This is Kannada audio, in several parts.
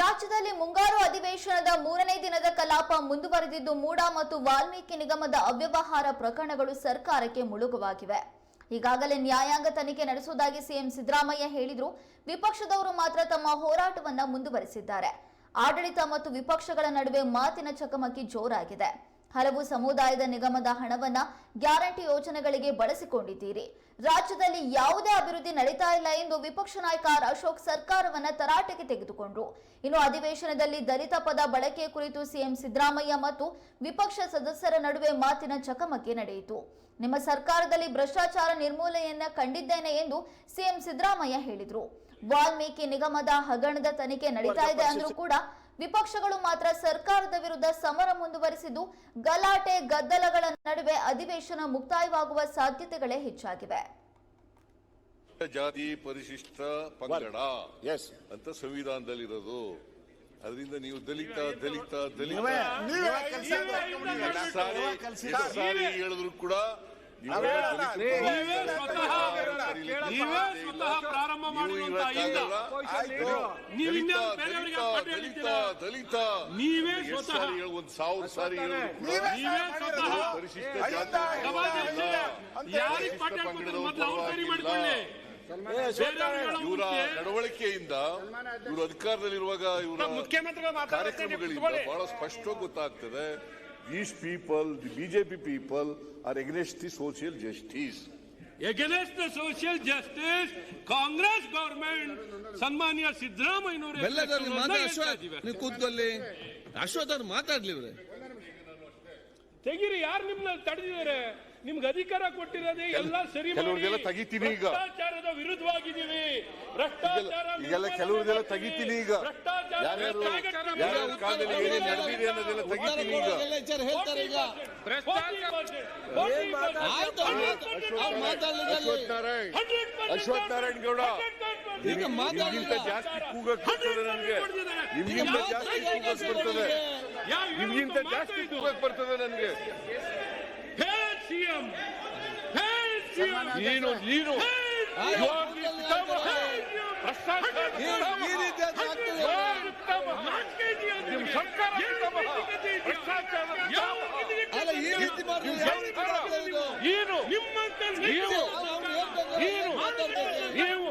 ರಾಜ್ಯದಲ್ಲಿ ಮುಂಗಾರು ಅಧಿವೇಶನದ ಮೂರನೇ ದಿನದ ಕಲಾಪ ಮುಂದುವರೆದಿದ್ದು, ಮೂಡ ಮತ್ತು ವಾಲ್ಮೀಕಿ ನಿಗಮದ ಅವ್ಯವಹಾರ ಪ್ರಕರಣಗಳು ಸರ್ಕಾರಕ್ಕೆ ಮುಳುಗುವಾಗಿವೆ. ಈಗಾಗಲೇ ನ್ಯಾಯಾಂಗ ತನಿಖೆ ನಡೆಸುವುದಾಗಿ ಸಿಎಂ ಸಿದ್ದರಾಮಯ್ಯ ಹೇಳಿದ್ರು. ವಿಪಕ್ಷದವರು ಮಾತ್ರ ತಮ್ಮ ಹೋರಾಟವನ್ನ ಮುಂದುವರೆಸಿದ್ದಾರೆ. ಆಡಳಿತ ಮತ್ತು ವಿಪಕ್ಷಗಳ ನಡುವೆ ಮಾತಿನ ಚಕಮಕಿ ಜೋರಾಗಿದೆ. ಹಲವು ಸಮುದಾಯದ ನಿಗಮದ ಹಣವನ್ನ ಗ್ಯಾರಂಟಿ ಯೋಜನೆಗಳಿಗೆ ಬಳಸಿಕೊಂಡಿದ್ದೀರಿ. ರಾಜ್ಯದಲ್ಲಿ ಯಾವುದೇ ಅಭಿವೃದ್ಧಿ ನಡೀತಾ ಇಲ್ಲ ಎಂದು ವಿಪಕ್ಷ ನಾಯಕ ಅಶೋಕ್ ಸರ್ಕಾರವನ್ನ ತರಾಟೆಗೆ ತೆಗೆದುಕೊಂಡ್ರು. ಇನ್ನು ಅಧಿವೇಶನದಲ್ಲಿ ದಲಿತ ಪದ ಬಳಕೆ ಕುರಿತು ಸಿಎಂ ಸಿದ್ದರಾಮಯ್ಯ ಮತ್ತು ವಿಪಕ್ಷ ಸದಸ್ಯರ ನಡುವೆ ಮಾತಿನ ಚಕಮಕಿ ನಡೆಯಿತು. ನಿಮ್ಮ ಸರ್ಕಾರದಲ್ಲಿ ಭ್ರಷ್ಟಾಚಾರ ನಿರ್ಮೂಲನೆಯನ್ನ ಕಂಡಿದ್ದೇನೆ ಎಂದು ಸಿಎಂ ಸಿದ್ದರಾಮಯ್ಯ ಹೇಳಿದ್ರು. ವಾಲ್ಮೀಕಿ ನಿಗಮದ ಹಗರಣದ ತನಿಖೆ ನಡೀತಾ ಇದೆ ಅಂದ್ರೂ ಕೂಡ ವಿಪಕ್ಷಗಳು ಮಾತ್ರ ಸರ್ಕಾರದ ವಿರುದ್ಧ ಸಮರ ಮುಂದುವರಿಸಿದ್ದು ಗಲಾಟೆ ಗದ್ದಲಗಳ ನಡುವೆ ಅಧಿವೇಶನ ಮುಕ್ತಾಯವಾಗುವ ಸಾಧ್ಯತೆಗಳೇ ಹೆಚ್ಚಾಗಿವೆ. ಜಾತಿ ಪರಿಶಿಷ್ಟ ಪಂಗಡ ಎಸ್ ಅಂತ ಸಂವಿಧಾನದಲ್ಲಿರೋದು. ಅದರಿಂದ ನೀವು ದಲಿತ ದಲಿತ ದಲಿತ. ಸಾರಿ ಹೇಳಿದ್ರು ಕೂಡ ಪ್ರಾರಂಭ ದಲಿತ. ನೀವೇ ಸ್ವತಃ- ಒಂದು ಸಾವಿರ ಸಾರಿ ಪರಿಶಿಷ್ಟ ಜಾತಿ ಇವರ ನಡವಳಿಕೆಯಿಂದ ಇವರು ಅಧಿಕಾರದಲ್ಲಿರುವಾಗ ಇವರ ಕಾರ್ಯಕ್ರಮಗಳಿಂದ ಬಹಳ ಸ್ಪಷ್ಟವಾಗಿ ಗೊತ್ತಾಗ್ತದೆ. These people the BJP people are against the social justice. Against the social justice Congress government ಸನ್ಮಾನ್ಯ ಸಿದ್ದರಾಮಯ್ಯನವರು ಕೂತ್ಕೊಳ್ಳಿ ಅಶ್ವಥ್ ಅವ್ರು ಮಾತಾಡ್ಲಿ ಇವ್ರೆ. ತೆಗೀರಿ ಯಾರು ನಿಮ್ಮನ್ನ ತಡೆದಿದ್ದಾರೆ? ನಿಮ್ಗೆ ಅಧಿಕಾರ ಕೊಟ್ಟಿರೋದೇ ಎಲ್ಲ ಸರಿ ಕೆಲವ್ರದೆಲ್ಲ ತೆಗಿತೀನಿ ಈಗ. ಭ್ರಷ್ಟಾಚಾರದ ವಿರುದ್ಧವಾಗಿದ್ದೀವಿ. ಭ್ರಷ್ಟಾಚಾರ ಈಗೆಲ್ಲ ಕೆಲವ್ರಿಗೆಲ್ಲ ತೆಗಿತೀನಿ ಈಗ. ಭ್ರಷ್ಟಾಚಾರ ಯಾರ್ಯಾರು ಕಾಲದಲ್ಲಿ ಏನೇನು ನಡೆದಿದೆ ಅನ್ನೋದೆಲ್ಲ ತೆಗಿತೀನಿ ಈಗ. ಅಶ್ವಥ್ ನಾರಾಯಣ್ ಗೌಡ. ನಿಮ್ಗಿಂತ ಜಾಸ್ತಿ ಕೂಗಕ್ ಬರ್ತದೆ ನನಗೆ. ನಿಮ್ಗಿಂತ ಜಾಸ್ತಿ ಕೂಗಕ್ ಬರ್ತದೆ ನಿಮ್ಗಿಂತ ಜಾಸ್ತಿ ಕೂಗಕ್ ಬರ್ತದೆ ನನಗೆ. ಮಾಡಿದ್ರೆ ಯಾವ ರೀತಿ ಮಾಡ್ತಾರೆ ನೀನು ನಿಮ್ಮಂತ ನೀವು ನೀವು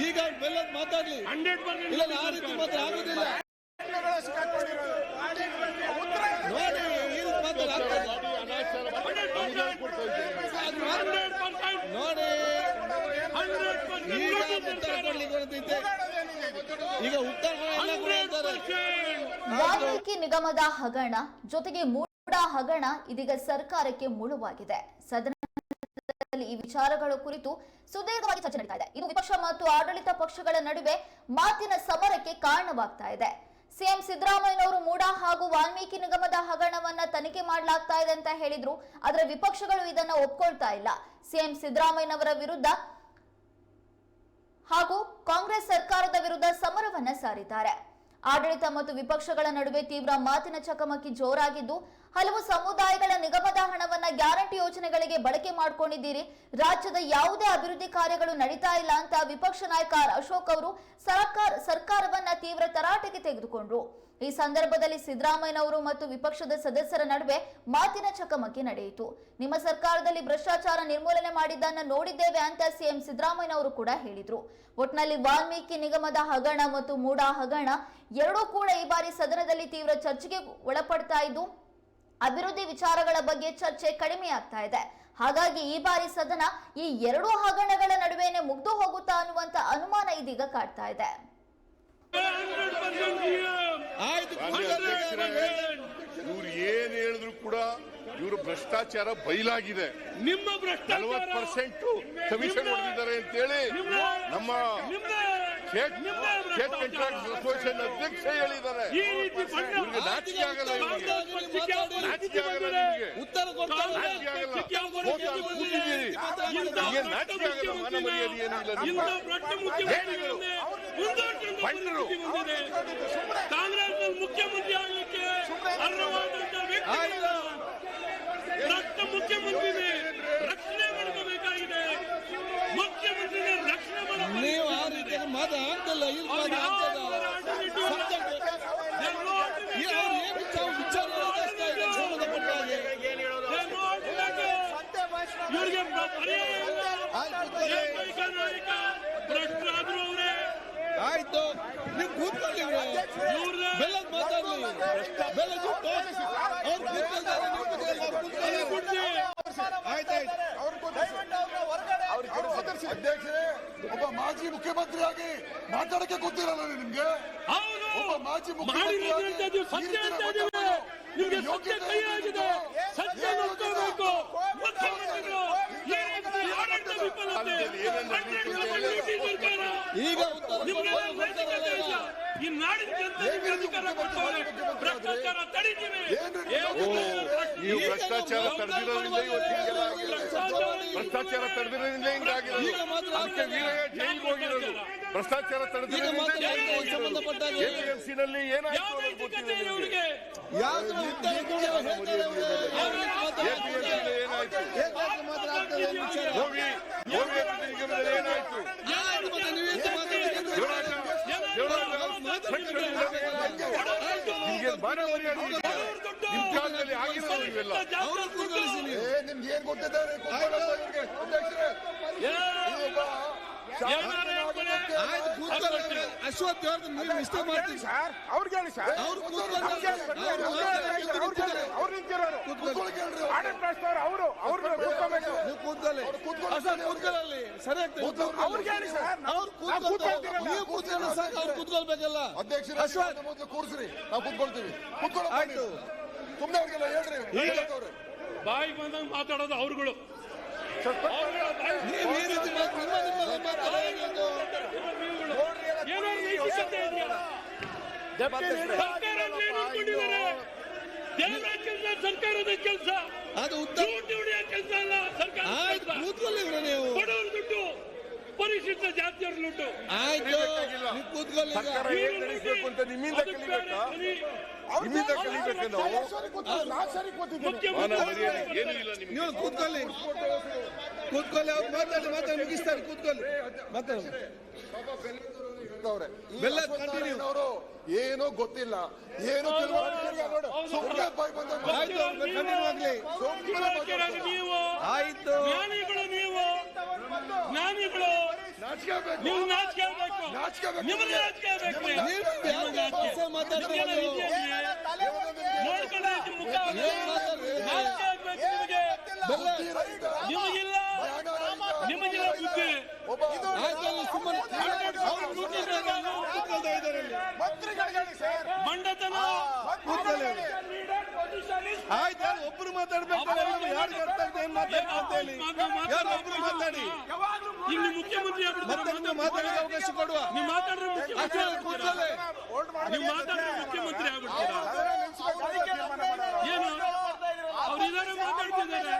ಈಗ. ಬೆಲ್ಲದ್ ಮಾತಾಡ್ಲಿ. ಇಲ್ಲ ಆ ರೀತಿ ಮಾತ್ರ ಆಗುದಿಲ್ಲ. ನೋಡಿ ಈ ರೀತಿ ಮಾತ್ರ ಆಗ್ತದೆ. ನೋಡಿ. ಈಗ ಉತ್ತರ ಕೊಡ್ಲಿಕ್ಕೆ. ಈಗ ನಿಗಮದ ಹಗರಣ ಜೊತೆಗೆ ಹಗರಣ ಇದೀಗ ಸರ್ಕಾರಕ್ಕೆ ಮುಳುವಾಗಿದೆ. ಸದನದಲ್ಲಿ ಈ ವಿಚಾರಗಳ ಕುರಿತು ಸುದೀರ್ಘವಾಗಿ ಚರ್ಚೆ ನಡೀತಾ ಇದೆ. ಇದು ವಿಪಕ್ಷ ಮತ್ತು ಆಡಳಿತ ಪಕ್ಷಗಳ ನಡುವೆ ಮಾತಿನ ಸಮರಕ್ಕೆ ಕಾರಣವಾಗ್ತಾ ಇದೆ. ಸಿಎಂ ಸಿದ್ದರಾಮಯ್ಯನವರು ಮೂಡ ಹಾಗೂ ವಾಲ್ಮೀಕಿ ನಿಗಮದ ಹಗರಣವನ್ನ ತನಿಖೆ ಮಾಡಲಾಗ್ತಾ ಇದೆ ಅಂತ ಹೇಳಿದ್ರು. ಆದ್ರೆ ವಿಪಕ್ಷಗಳು ಇದನ್ನ ಒಪ್ಕೊಳ್ತಾ ಇಲ್ಲ. ಸಿಎಂ ಸಿದ್ದರಾಮಯ್ಯನವರ ವಿರುದ್ಧ ಹಾಗೂ ಕಾಂಗ್ರೆಸ್ ಸರ್ಕಾರದ ವಿರುದ್ಧ ಸಮರವನ್ನ ಸಾರಿದ್ದಾರೆ. ಆಡಳಿತ ಮತ್ತು ವಿಪಕ್ಷಗಳ ನಡುವೆ ತೀವ್ರ ಮಾತಿನ ಚಕಮಕಿ ಜೋರಾಗಿದ್ದು ಹಲವು ಸಮುದಾಯಗಳ ಹಣವನ್ನ ಗ್ಯಾರಂಟಿ ಯೋಜನೆಗಳಿಗೆ ಬಳಕೆ ಮಾಡ್ಕೊಂಡಿದ್ದೀರಿ. ರಾಜ್ಯದ ಯಾವುದೇ ಅಭಿವೃದ್ಧಿ ಕಾರ್ಯಗಳು ನಡೀತಾ ಇಲ್ಲ ಅಂತ ವಿಪಕ್ಷ ನಾಯಕ ಅಶೋಕ್ ಅವರು ಸರ್ಕಾರ, ಸರ್ಕಾರವನ್ನ ತೀವ್ರ ತರಾಟೆಗೆ ತೆಗೆದುಕೊಂಡ್ರು. ಈ ಸಂದರ್ಭದಲ್ಲಿ ಸಿದ್ದರಾಮಯ್ಯನವರು ಮತ್ತು ವಿಪಕ್ಷದ ಸದಸ್ಯರ ನಡುವೆ ಮಾತಿನ ಚಕಮಕಿ ನಡೆಯಿತು. ನಿಮ್ಮ ಸರ್ಕಾರದಲ್ಲಿ ಭ್ರಷ್ಟಾಚಾರ ನಿರ್ಮೂಲನೆ ಮಾಡಿದ್ದನ್ನು ನೋಡಿದ್ದೇವೆ ಅಂತ ಸಿಎಂ ಸಿದ್ದರಾಮಯ್ಯನವರು ಕೂಡ ಹೇಳಿದ್ರು. ಒಟ್ನಲ್ಲಿ ವಾಲ್ಮೀಕಿ ನಿಗಮದ ಹಗರಣ ಮತ್ತು ಮೂಡಾ ಹಗರಣ ಎರಡೂ ಕೂಡ ಈ ಬಾರಿ ಸದನದಲ್ಲಿ ತೀವ್ರ ಚರ್ಚೆಗೆ ಒಳಪಡ್ತಾ ಇದ್ದು ಅಭಿವೃದ್ಧಿ ವಿಚಾರಗಳ ಬಗ್ಗೆ ಚರ್ಚೆ ಕಡಿಮೆ ಆಗ್ತಾ ಇದೆ. ಹಾಗಾಗಿ ಈ ಬಾರಿ ಸದನ ಈ ಎರಡು ಹಗರಣಗಳ ನಡುವೆನೆ ಮುಗ್ದು ಹೋಗುತ್ತಾ ಅನ್ನುವಂತ ಅನುಮಾನ ಇದೀಗ ಕಾಡ್ತಾ ಇದೆ. ಇವ್ರು ಏನ್ ಹೇಳಿದ್ರು ಕೂಡ ಇವರು ಭ್ರಷ್ಟಾಚಾರ ಬಯಲಾಗಿದೆ ನಿಮ್ಮ ಪರ್ಸೆಂಟ್ ಕಮಿಷನ್ ಹೊಡೆದಿದ್ದಾರೆ ಅಂತೇಳಿ ನಮ್ಮ ಸ್ಟೇಟ್ ಕಾಂಟ್ರಾಕ್ಟ್ ಅಸೋಸಿಯೇಷನ್ ಅಧ್ಯಕ್ಷ ಈ ರೀತಿ ನಾಚಿಕೆ ಆಗಲ್ಲ ನಾಚಿಕೆ ಆಗಲ್ಲ. ಉತ್ತರ ನಾಚಿಕೆ ಆಗಲ್ಲ. ಮಾನ ಮರ್ಯಾದೆ ಏನೂ ಇಲ್ಲ ನಿಮ್ಗೆ. ಇಂಥ ದೊಡ್ಡ ಮುಖ್ಯಮಂತ್ರಿಗಳನ್ನೇ ಮುಂದೋಟ್ಕೊಂಡು ಬಂದ್ರು. ಕಾಂಗ್ರೆಸ್ ಮುಖ್ಯಮಂತ್ರಿ ಆಗಲಿಕ್ಕೆ ಅರ್ಹವಾದಂತ ವ್ಯಕ್ತಿ ರಕ್ತ ಮುಖ್ಯಮಂತ್ರಿ ರಕ್ಷಣೆ ಮಾಡ್ಕೋಬೇಕಾಗಿದೆ ಮುಖ್ಯಮಂತ್ರಿ ರಕ್ಷಣೆ ಮಾಡಬೇಕು ನೀವು ಆ ರೀತಿ ಮಾತಾಡ್ತಿಲ್ಲ ಇಲ್ಲಿ ಅವ್ರು ಯಾವ ಮಾತಾಡ್ತಿಲ್ಲ ಥರ automatic They know how to make ಈ ಅವ್ರು ಏನ್ ವಿಚಾರ ವಿಚಾರ ನಡೆಸ್ತಾ ಇದ್ದಾರೆ ಸಂಬಂಧಪಟ್ಟ ಹಾಗೆ They know how to make ಇವ್ರಿಗೆ ಪರ್ಯಾಯ ಇಲ್ಲ. ಆಯ್ತು ಕೂತ್ಕೊಳ್ಳಿ. ಏಕೈಕ ನಾಯಕ ಭ್ರಷ್ಟರಾದ್ರು ಅವರೇ ಆಯ್ತು ನೀವು ಕೂತ್ಕೊಳ್ಳಿ ಬೆಲ್ಲದ್ ಮಾತಾಡ್ಲಿ. ಬೆಲ್ಲದ್ ಅವ್ರು ಕೂತ್ಕೊಳ್ತಾರೆ, ನೀವು ಕೂತ್ಕೊಳ್ಳಿ, ಆಯ್ತಾಯ್ತು ಅಧ್ಯಕ್ಷರೇ ಒಬ್ಬ ಮಾಜಿ ಮುಖ್ಯಮಂತ್ರಿಯಾಗಿ ಮಾತಾಡಕ್ಕೆ ಗೊತ್ತಿರಲ್ಲ ನಿಮ್ಗೆ. ಒಬ್ಬ ಮಾಜಿ ಮುಖ್ಯಮಂತ್ರಿಯಾಗಿ ನಿಮ್ಗೆ ಯೋಗ್ಯತೆ ಸತ್ಯ ಈಗ ಕೊಡ್ತಾರೆ, ಈ ನಾಡಿನ ಜನತೆಗೆ ಅಧಿಕಾರ ಕೊಟ್ಟವ್ರೆ ಭ್ರಷ್ಟಾಚಾರ ತಡೀತೀವಿ ನೀವು ಭ್ರಷ್ಟಾಚಾರ ತಡೆದಿರೋದ್ರಿಂದ ಭ್ರಷ್ಟಾಚಾರ ತಡೆದಿರೋದ್ರಿಂದ ಹಿಂಗಾಗಿರೋದು ಅದಕ್ಕೆ ವೀರಯ್ಯ ಜೈಲಿಗೆ ಹೋಗಿರೋದು ಭ್ರಷ್ಟಾಚಾರ ತಡೆದಿರೋದ್ರಿಂದ ಜೈಲಿಗೆ ಸಂಬಂಧಪಟ್ಟ ಎಪಿಎಂಸಿ ನಲ್ಲಿ ಏನಾಯ್ತು ಯಾವ ಅನ್ನೋದು ನೈತಿಕತೆ ಇದೆ ಗೊತ್ತಿಲ್ಲ ಅವ್ರಿಗೆ ಯಾವ್ದು ಉತ್ತರ ಕೊಡಲ್ಲ ಹೇಳ್ತಾರೆ ಅವ್ರು. ಯಾವ ರೀತಿ ಮಾತಾಡ್ತಾರೆ? ಎಪಿಎಂಸಿ ಏನಾಯ್ತು ಹೇಗಾಯ್ತು ಮಾತ್ರ ಆಗ್ತದೆ ಈ ವಿಚಾರ? ಹೋಗಿ ಹೋಗಿ ನಿಗಮದಲ್ಲಿ ಏನಾಯ್ತು ಯಾರು ಮತ್ತೆ ನೀವೇಂತ ಮಾತಾಡ್ತಿದ್ದೀರಿ? ದೇವರಾಜ ದೇವರಾಜ ಸಂಘಟನೆಗಳಲ್ಲಿ ಏನಾಯ್ತು ನಿಮ್ಗೆ ಬಾರ ಮರ್ಯಾದೆ ಇದೆಯಾ? ನಿಮ್ ಕಾಲದಲ್ಲಿ ಏ ನಿಮ್ಗೆ ಏನ್ ಗೊತ್ತಿದ್ದಾರೆ? ಕೂತ್ಕೊಳ್ಳಿ. ಅಶ್ವಥ್ ಅವ್ರದ್ದು ನೀವು ಇಷ್ಟ ಮಾಡ್ತೀವಿ ಅವ್ರಿಗೆ ಹೇಳಿ ಸರ್. ಅವ್ರು ಕೂತ್ಕೊಳ್ಳಿ. ಅವ್ರು ನಿಂತಿರೋರು. ಕೂತ್ಕೊಳ್ಳಿ. ಆಡಳಿತ ನಡೆಸ್ತವ್ರು ಅವರು. ಅವ್ರು. ಕೂತ್ಕೋಬೇಕು ನೀವು ಕೂತ್ಕೊಳ್ಳಿ. ಕೂತ್ಕೊಳ್ಳಿ. ಕೂತ್ಕೊಳ್ಳಿ ಸರಿ ಆಗ್ತದೆ ಕೂತ್ಕೊಳ್ಳಿ. ಅವ್ರಿಗೆ ಹೇಳಿ ಸರ್. ಅವ್ರು ಕೂತ್ಕೊಳ್ತಾರೆ ನೀವು ಕೂತ್ಕೊಳ್ಳಿ. ಸಾಕು ಅವ್ರು ಕೂತ್ಕೊಳ್ಬೇಕಲ್ಲ. ಅಧ್ಯಕ್ಷರೇ ಅಶ್ವಥ್. ಮೊದಲು ಕೂರಿಸ್ರಿ. ನಾವು ಕೂತ್ಕೊಳ್ತೀವಿ. ಕೂತ್ಕೊಳ್ಳಪ್ಪ ಆಯ್ತು. ಸುಮ್ನೆ ಅವ್ರಿಗೆಲ್ಲ ಹೇಳ್ರಿ. ಬಾಯಿ ಬಂದಂಗೆ ಮಾತಾಡೋದು ಅವ್ರುಗಳು. ಏನೋ ಏನ್ ಸರ್ಕಾರದ ಕೆಲಸ. ಅದು ಕೆಲಸ ಅಲ್ಲ ಸರ್ಕಾರ ದುಡ್ಡು ಪರಿಶಿಷ್ಟ ಜಾತಿಯವ್ರ ದುಡ್ಡು. ಆಯ್ತು ಕೂತ್ಕೊಳ್ಳಿ. ಸರ್ಕಾರ ನಡೆಸಬೇಕು ಅಂತ ನಿಮ್ಮಿಂದ ಕಲಿಬೇಕಾ ಕಲಿಬೇಕು ನಾವು. ಮಾನ ಮರ್ಯಾದೆ ಏನೂ ಇಲ್ಲ ನಿಮ್ಗೆ. ನೀವು ಕೂತ್ಕೊಳ್ಳಿ. ಕೂತ್ಕೊಳ್ಳಿ ಅವ್ರು ಮಾತಾಡಿ ಮಾತಾಡಿ ಮುಗಿಸ್ತಾರೆ ಕೂತ್ಕೊಳ್ಳಿ. ಮಾತಾಡಿ. ಏನೋ ಗೊತ್ತಿಲ್ಲ. ಏನೋ ಆಯ್ತು ನೀವು? ಇದೆಯಾ? ನೋಡ್ಕೊಳ್ಳಿ ಇದು ಮುಖ ಏನ್ ಮಾತಾಡ್ತೀರಿ? ನಾಚಿಕೆ ಆಗ್ಬೇಕು ನಿಮಗೆ ನಿಮಗಿಲ್ಲ ನಿಮಗಿಲ್ಲ ಬುದ್ಧಿ. ಮಂಡತನ ಆಯ್ತು ಯಾರು ಒಬ್ರು ಮಾತಾಡ್ಬೇಕಲ್ಲ ಯಾರು ಯಾರಿಗೆ ಅರ್ಥ ಆಗ್ತದೆ ಏನ್ ಮಾತಾಡ್ಬೇಕು ಹೇಳಿ ಯಾರು ಒಬ್ರು ಮಾತಾಡಿ ಇಲ್ಲಿ ಮುಖ್ಯಮಂತ್ರಿ ಮತ್ತೆ ನೀವು ಮಾತಾಡೋಕೆ ಅವಕಾಶ ಕೊಡುವ ನೀವು ಮಾತಾಡ್ರೆ ಮುಖ್ಯಮಂತ್ರಿ ಅಷ್ಟೇ ಕೂತ್ಕೊಳ್ಳಿ ನೀವು ಮಾತಾಡಿದ್ರೆ ಮುಖ್ಯಮಂತ್ರಿ ಆಗ್ಬಿಡ್ತೀರಾ ಏನು ಅವ್ರು ಇದಾರೆ ಮಾತಾಡ್ತಿದ್ದಾರೆ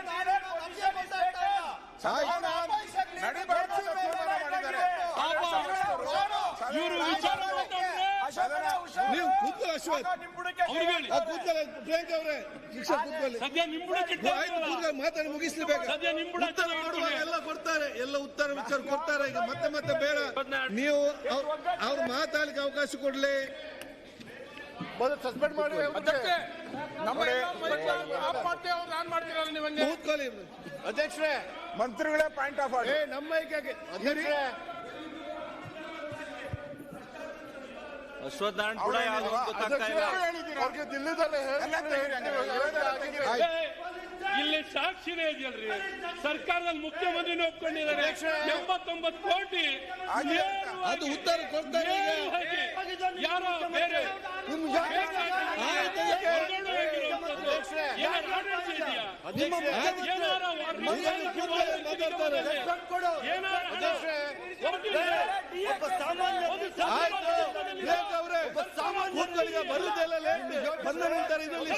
ಇವರು ವಿಚಾರ ಮಾತಾಡಿದ್ರೆ ನೀವು ಕೂತ್ಕೊಳ್ಳಿ ಅಶ್ವಥ್ ಅವ್ರಿಗೆ ಹೇಳಿ ಪ್ರಿಯಾಂಕ ಅವರೇ. ಕೂತ್ಕೊಳ್ಳಿ. ಸದ್ಯ ಆಯ್ತು ಮಾತಾಡಿ ಮುಗಿಸ್ಲಿ ಬೇಗ. ಸದ್ಯ ನಿಂಬುಡ ಉತ್ತರ ಎಲ್ಲ ಕೊಡ್ತಾರೆ ಎಲ್ಲ ಉತ್ತರ ವಿಚಾರ ಕೊಡ್ತಾರೆ. ಈಗ ಮತ್ತೆ ಮತ್ತೆ ಬೇಡ. ನೀವು ಅವ್ರ್- ಮಾತಾಡ್ಲಿಕ್ಕೆ ಅವಕಾಶ ಕೊಡ್ಲಿ. ಸಸ್ಪೆಂಡ್ ಮಾಡಿ ಕೂತ್ಕೊಳ್ಳಿ. ಅಧ್ಯಕ್ಷರೇ ಮಂತ್ರಿಗಳೇ ಪಾಯಿಂಟ್ ಆಫ್ ಏ ನಮ್ಮ ಐಕ್ಯಕ್ಕೆ ಕೂಡ ಯಾರು ಅಂತ ಗೊತ್ತಾಗ್ತಾ ಇಲ್ಲ. ಸಾಕ್ಷಿನೇ ಇದೆಯಲ್ರಿ. ಸರ್ಕಾರದಲ್ಲಿ ಮುಖ್ಯಮಂತ್ರಿ ಒಪ್ಕೊಂಡಿದ್ದಾರೆ ಎಂಬತ್ತೊಂಬತ್ತು ಕೋಟಿ ಅದು ಉತ್ತರ ಕೊಡ್ತಾರೆ ಯಾರೋ ಬೇರೆ. ಏನಾರ ಒಂದು ಸಾಮಾನ್ಯ ಬರುದೆಲ್ಲ ಲೇಟ್ ಬಂದ ನಂತರ ಇದರಲ್ಲಿ